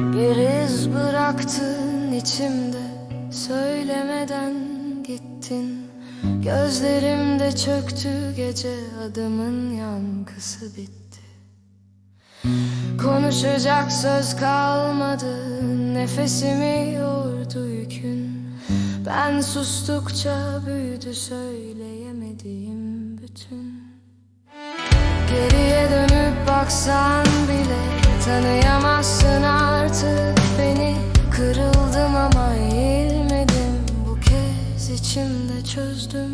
Bir iz bıraktın içimde Söylemeden gittin. Gözlerimde çöktü gece Adımın yankısı bitti. Konuşacak söz kalmadı Nefesimi yordu yükün. Ben sustukça büyüdü söyleyemediğim bütün. Geriye dönüp baksan bile Tanıyamazsın çözdüm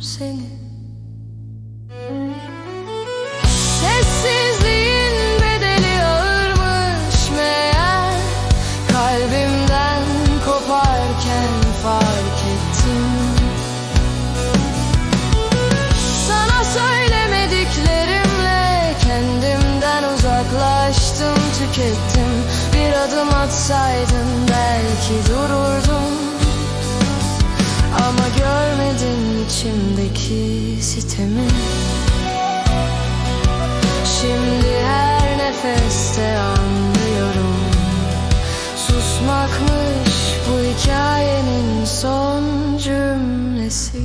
seni Sessizliğin bedeli ağırmış meğer Kalbimden koparken fark ettim sana söylemediklerimle kendimden uzaklaştım, tükettim. Bir adım atsaydın belki dururdum. Görmedin içimdeki sitemi. Şimdi her nefeste anlıyorum. Susmakmış bu hikayenin son cümlesi.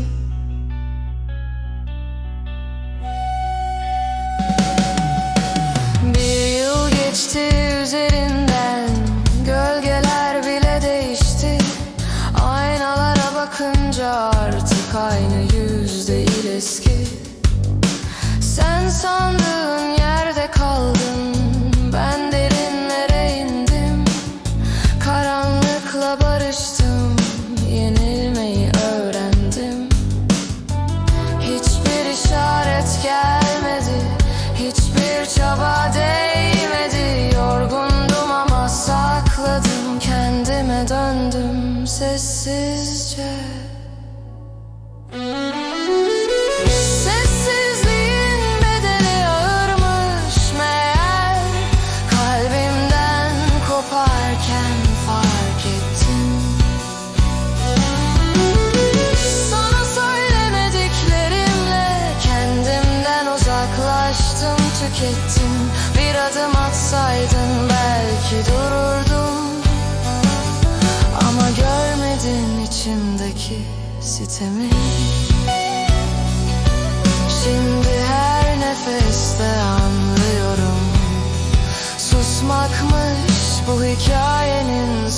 Bir yıl geçti üzerinden Gölgeler bile değişti Aynalara bakınca artık aynı yüz değil eski. Sen sandığın yerde kaldın. Ben derinlere indim. Karanlıkla barıştım. Yenilmeyi öğrendim. Hiçbir işaret gelmedi. Hiçbir çaba değmedi. Yorgundum ama sakladım. Kendime döndüm sessizce belki dururdum. Ama görmedin içimdeki sitemi. Şimdi her nefeste anlıyorum. Susmakmış bu hikayenin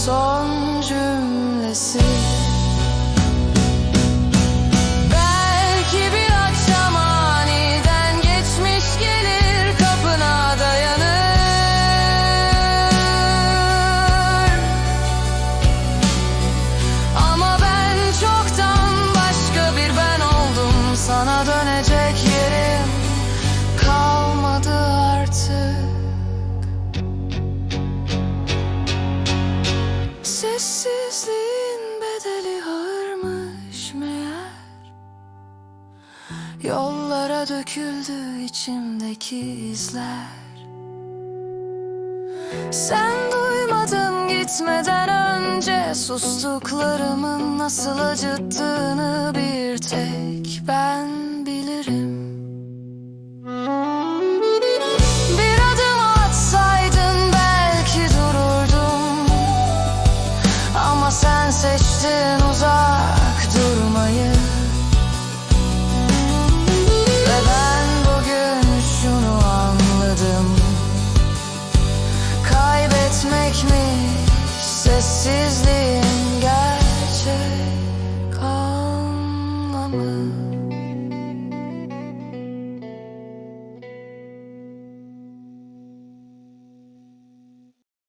Sessizliğin bedeli ağırmış meğer. Yollara döküldü içimdeki izler. Sen duymadın gitmeden önce Sustuklarımın nasıl acıttığını bir tek ben bilirim Seçtin uzak durmayı. Ve ben bugün şunu anladım. Kaybetmekmiş sessizliği